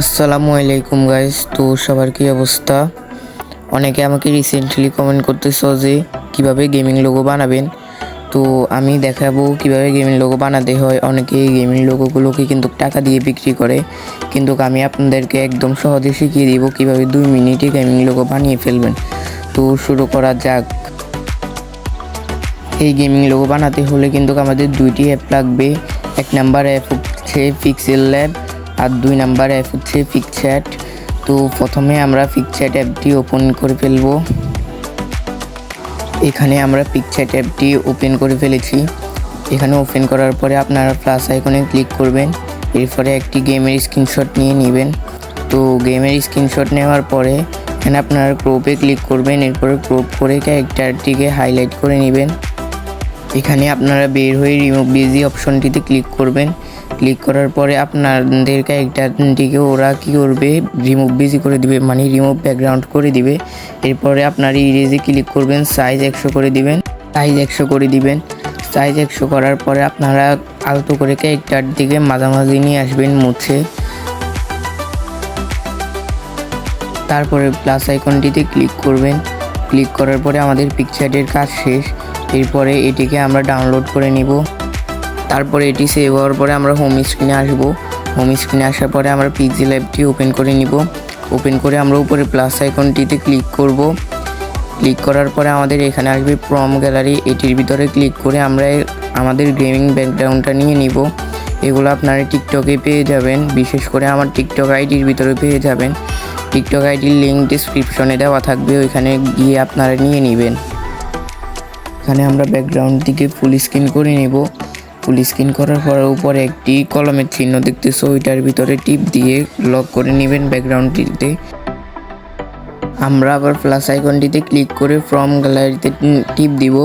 আসসালামু আলাইকুম গাইস তো সবার কি অবস্থা? অনেকে আমাকে রিসেন্টলি কমেন্ট করতেছো যে, কীভাবে গেমিং লোগো বানাবেন? তো আমি দেখাবো কীভাবে গেমিং লোগো বানাতে হয়। অনেকে এই গেমিং লোগোগুলোকে কিন্তু টাকা দিয়ে বিক্রি করে। কিন্তু আমি আপনাদেরকে একদম সহজে শিখিয়ে দিব কীভাবে দুই মিনিটে গেমিং লোগো বানিয়ে ফেলবেন। তো শুরু করা যাক। এই গেমিং লোগো বানাতে হলে কিন্তু আমাদের দুইটি অ্যাপ লাগবে। এক নাম্বার অ্যাপ হচ্ছে পিক্সেল ল্যাব আর দুই নাম্বার অ্যাপ হচ্ছে পিকচ্যাট তো প্রথমে আমরা পিকচ্যাট অ্যাপটি ওপেন করে ফেলব। এখানে আমরা পিকচ্যাট অ্যাপটি ওপেন করে ফেলেছি। এখানে ওপেন করার পরে আপনারা প্লাস আইকনে ক্লিক করবেন। এরপরে একটি গেমের স্ক্রিনশট নিয়ে নেবেন। তো গেমের স্ক্রিনশট নেওয়ার পরে এখানে আপনারা ক্রোপে ক্লিক করবেন। এরপরে ক্রোপ করে ক্যারেক্টারটিকে হাইলাইট করে নেবেন। এখানে আপনারা বের হয়ে রিমুভ বিজি অপশনটিতে ক্লিক করবেন। ক্লিক করার পরে আপনাদের ক্যারেক্টারটিকে ওরা কী করবে রিমুভ বিজি করে দিবে মানে রিমুভ ব্যাকগ্রাউন্ড করে দিবে। এরপরে আপনার ইরেজে ক্লিক করবেন সাইজ একশো করে দিবেন সাইজ একশো করে দিবেন। সাইজ একশো করার পরে আপনারা আলতো করে ক্যারেক্টার দিকে মাঝামাঝি নিয়ে আসবেন মুছে। তারপরে প্লাস আইকনটিতে ক্লিক করবেন। ক্লিক করার পরে আমাদের পিকচারের কাজ শেষ। এরপরে এটিকে আমরা ডাউনলোড করে নিব। তারপরে এটি সেভ হওয়ার পরে আমরা হোম স্ক্রিনে আসব। হোম স্ক্রিনে আসার পরে আমরা পিক্সেল অ্যাপটি ওপেন করে নিব। ওপেন করে আমরা উপরে প্লাস আইকনটিতে ক্লিক করব। ক্লিক করার পরে আমাদের এখানে আসবে প্রম গ্যালারি এটির ভিতরে ক্লিক করে আমরা আমাদের গেমিং ব্যাকগ্রাউন্ডটা নিয়ে নিব। এগুলো আপনারা টিকটকে পেয়ে যাবেন। বিশেষ করে আমার টিকটক আইডির ভিতরে পেয়ে যাবেন। টিকটক আইডির লিঙ্ক ডিসক্রিপশনে দেওয়া থাকবে। ওইখানে গিয়ে আপনারা নিয়ে নেবেন। এখানে আমরা ব্যাকগ্রাউন্ড দিকে ফুল স্ক্রিন করে নেব। ফুল স্ক্রিন করার পর উপরে একটি কলমের চিহ্ন দেখতেছো, ওইটার ভিতরে টিপ দিয়ে লক করে নেবেন ব্যাকগ্রাউন্ডটিতে আমরা আবার প্লাস আইকনটিতে ক্লিক করে ফ্রম গ্যালারিতে টিপ দিব।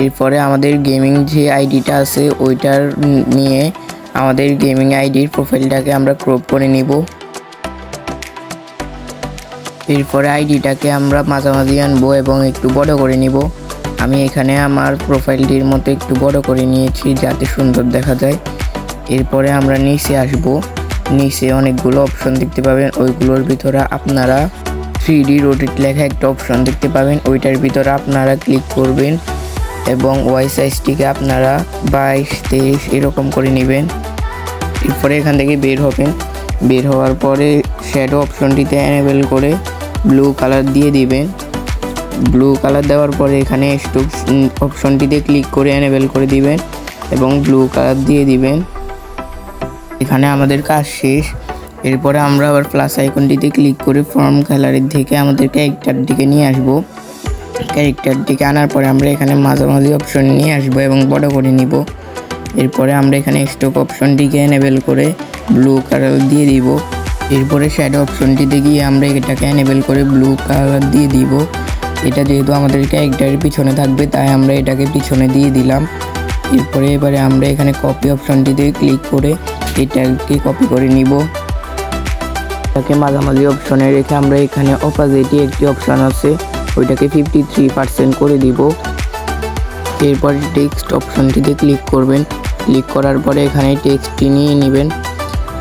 এরপরে আমাদের গেমিং যে আইডিটা আছে, ওইটার নিয়ে আমাদের গেমিং আইডির প্রোফাইলটাকে আমরা ক্রপ করে নিব। এরপরে আইডিটাকে আমরা মাঝামাঝি আনব এবং একটু বড় করে নিব। আমি এখানে আমার প্রোফাইলটির মতো একটু বড় করে নিয়েছি, যাতে সুন্দর দেখা যায়। এরপরে আমরা নিচে আসব। নিচে অনেকগুলো অপশন দেখতে পাবেন। ওইগুলোর ভিতরে আপনারা থ্রি ডি রোটেট লেখা একটা অপশন দেখতে পাবেন। ওইটার ভিতরে আপনারা ক্লিক করবেন এবং ওয়াই সাইজটিকে আপনারা বাইশ, তেইশ এরকম করে নেবেন। এরপরে এখান থেকে বের হবেন। বের হওয়ার পরে শ্যাডো অপশনটিতে এনেবেল করে ব্লু কালার দিয়ে দিবেন। ব্লু কালার দেওয়ার পরে এখানে স্টোক অপশনটিতে ক্লিক করে এনেবেল করে দিবেন এবং ব্লু কালার দিয়ে দিবেন। এখানে আমাদের কাজ শেষ। এরপরে আমরা আবার প্লাস আইকনটিতে ক্লিক করে ফর্ম গ্যালারির থেকে আমাদের ক্যারেক্টার দিকে নিয়ে আসব। ক্যারেক্টার দিকে আনার পরে আমরা এখানে মাঝামাঝি অপশন নিয়ে আসব এবং বড় করে নিব। এরপরে আমরা এখানে স্টক অপশনটিকে এনেবেল করে ব্লু কালার দিয়ে দিব। এরপরে শ্যাডো অপশনটিতে গিয়ে আমরা এটাকে এনেবেল করে ব্লু কালার দিয়ে দিব। এটা যেহেতু আমাদের ক্যারেক্টারের পিছনে থাকবে, তাই আমরা এটাকে পিছনে দিয়ে দিলাম। এরপরে এবারে আমরা এখানে কপি অপশনটিতে ক্লিক করে এটাকে কপি করে নিব। এটাকে মাঝামাঝি অপশনে রেখে আমরা এখানে অপোজিটে একটি অপশন আছে, ওইটাকে ফিফটি থ্রি পার্সেন্ট করে দিব। এরপরে টেক্সট অপশনটিতে ক্লিক করবেন। ক্লিক করার পরে এখানে টেক্সটটি নিয়ে নেবেন।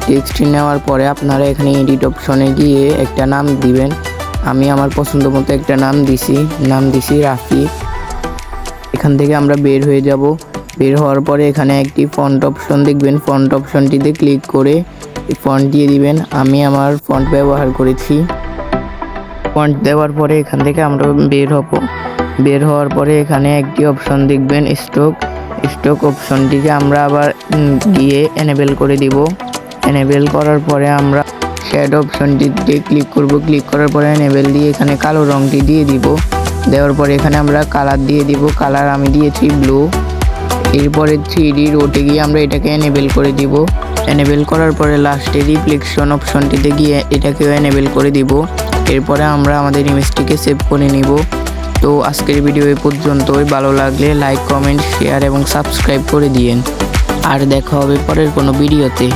টেক্সটটি নেওয়ার পরে আপনারা এখানে এডিট অপশনে গিয়ে একটা নাম দিবেন। আমি আমার পছন্দ মতো একটা নাম দিছি নাম দিছি রাফি। এখান থেকে আমরা বের হয়ে যাব। বের হওয়ার পরে এখানে একটি ফন্ট অপশন দেখবেন। ফন্ট অপশনটিতে ক্লিক করে ফন্ট দিয়ে দিবেন। আমি আমার ফন্ট ব্যবহার করেছি। ফন্ট দেওয়ার পরে এখান থেকে আমরা বের হব। বের হওয়ার পরে এখানে একটি অপশন দেখবেন স্টক স্টক অপশনটিকে আমরা আবার গিয়ে এনেবেল করে দিব। এনেবেল করার পরে আমরা শ্যাড অপশনটিতে ক্লিক করব। ক্লিক করার পরে এনেবেল দিয়ে এখানে কালো রংটি দিয়ে দিব। দেওয়ার পরে এখানে আমরা কালার দিয়ে দিব। কালার আমি দিয়েছি ব্লু এরপরে থ্রি ডি রোটে গিয়ে আমরা এটাকে এনেবেল করে দিব। এনেবেল করার পরে লাস্টে রিফ্লেকশন অপশনটিতে গিয়ে এটাকেও এনেবেল করে দিব। এরপরে আমরা আমাদের ইমেজটিকে সেভ করে নিব। তো আজকের ভিডিও এই পর্যন্তই। ভালো লাগলে লাইক কমেন্ট শেয়ার এবং সাবস্ক্রাইব করে দিয়েন। আর দেখা হবে পরের কোনো ভিডিওতে